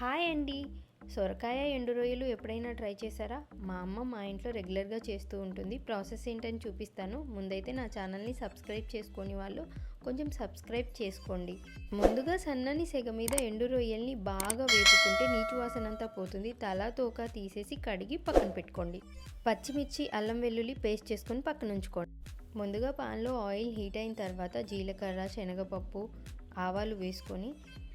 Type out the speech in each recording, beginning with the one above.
Hi అండి. సొరకాయ ఎండు రొయ్యలు ఎప్పుడైనా ట్రై చేశారా? మా అమ్మ మా ఇంట్లో రెగ్యులర్గా చేస్తూ ఉంటుంది. ప్రాసెస్ ఏంటని చూపిస్తాను. ముందైతే నా ఛానల్ని సబ్స్క్రైబ్ చేసుకొని వాళ్ళు కొంచెం సబ్స్క్రైబ్ చేసుకోండి. ముందుగా సన్నని సెగ మీద ఎండు రొయ్యల్ని బాగా వేపుకుంటే నీచు వాసన అంతా పోతుంది. తల తోక తీసేసి కడిగి పక్కన పెట్టుకోండి. పచ్చిమిర్చి అల్లం వెల్లుల్లి పేస్ట్ చేసుకొని పక్కన ఉంచుకోండి. ముందుగా పాన్లో ఆయిల్ హీట్ అయిన తర్వాత జీలకర్ర శనగపప్పు ఆవాలు వేసుకొని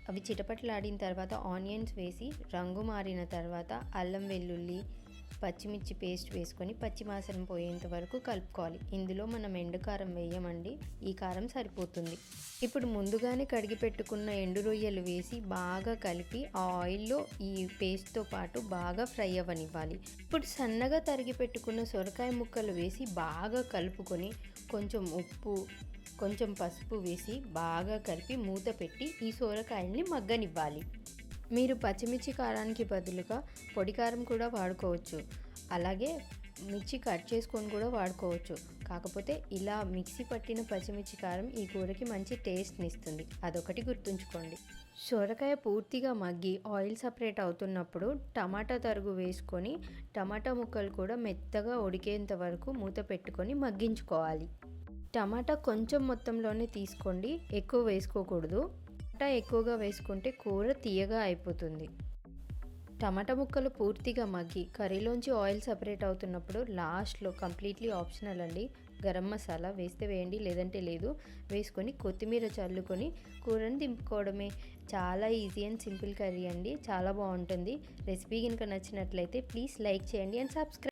అవి చిటపటలాడిన తర్వాత ఆనియన్స్ వేసి రంగు మారిన తర్వాత అల్లం వెల్లుల్లి పచ్చిమిర్చి పేస్ట్ వేసుకొని పచ్చి పోయేంత వరకు కలుపుకోవాలి. ఇందులో మనం ఎండు కారం వేయమండి. ఈ కారం సరిపోతుంది. ఇప్పుడు ముందుగానే కడిగి పెట్టుకున్న ఎండు రొయ్యలు వేసి బాగా కలిపి ఆ ఆయిల్లో ఈ పేస్ట్తో పాటు బాగా ఫ్రై అవ్వనివ్వాలి. ఇప్పుడు సన్నగా తరిగి పెట్టుకున్న సొరకాయ ముక్కలు వేసి బాగా కలుపుకొని కొంచెం ఉప్పు కొంచెం పసుపు వేసి బాగా కలిపి మూత పెట్టి ఈ సొరకాయల్ని మగ్గనివ్వాలి. మీరు పచ్చిమిర్చి కారానికి బదులుగా పొడి కారం కూడా వాడుకోవచ్చు. అలాగే మిర్చి కట్ చేసుకొని కూడా వాడుకోవచ్చు. కాకపోతే ఇలా మిక్సీ పట్టిన పచ్చిమిర్చి కారం ఈ కూరకి మంచి టేస్ట్ని ఇస్తుంది. అదొకటి గుర్తుంచుకోండి. సొరకాయ పూర్తిగా మగ్గి ఆయిల్ సపరేట్ అవుతున్నప్పుడు టమాటా తరుగు వేసుకొని టమాటా ముక్కలు కూడా మెత్తగా ఉడికేంత వరకు మూత పెట్టుకొని మగ్గించుకోవాలి. టమాటా కొంచెం మొత్తంలోనే తీసుకోండి. ఎక్కువ వేసుకోకూడదు. టమాటా ఎక్కువగా వేసుకుంటే కూర తీయగా అయిపోతుంది. టమాటా ముక్కలు పూర్తిగా మగ్గి కర్రీలోంచి ఆయిల్ సపరేట్ అవుతున్నప్పుడు లాస్ట్లో కంప్లీట్లీ ఆప్షనల్ అండి. గరం మసాలా వేస్తే వేయండి లేదంటే లేదు. వేసుకొని కొత్తిమీర చల్లుకొని కూరని దింపుకోవడమే. చాలా ఈజీ అండ్ సింపుల్ కర్రీ అండి. చాలా బాగుంటుంది. రెసిపీ కనుక నచ్చినట్లయితే ప్లీజ్ లైక్ చేయండి అండ్ సబ్స్క్రైబ్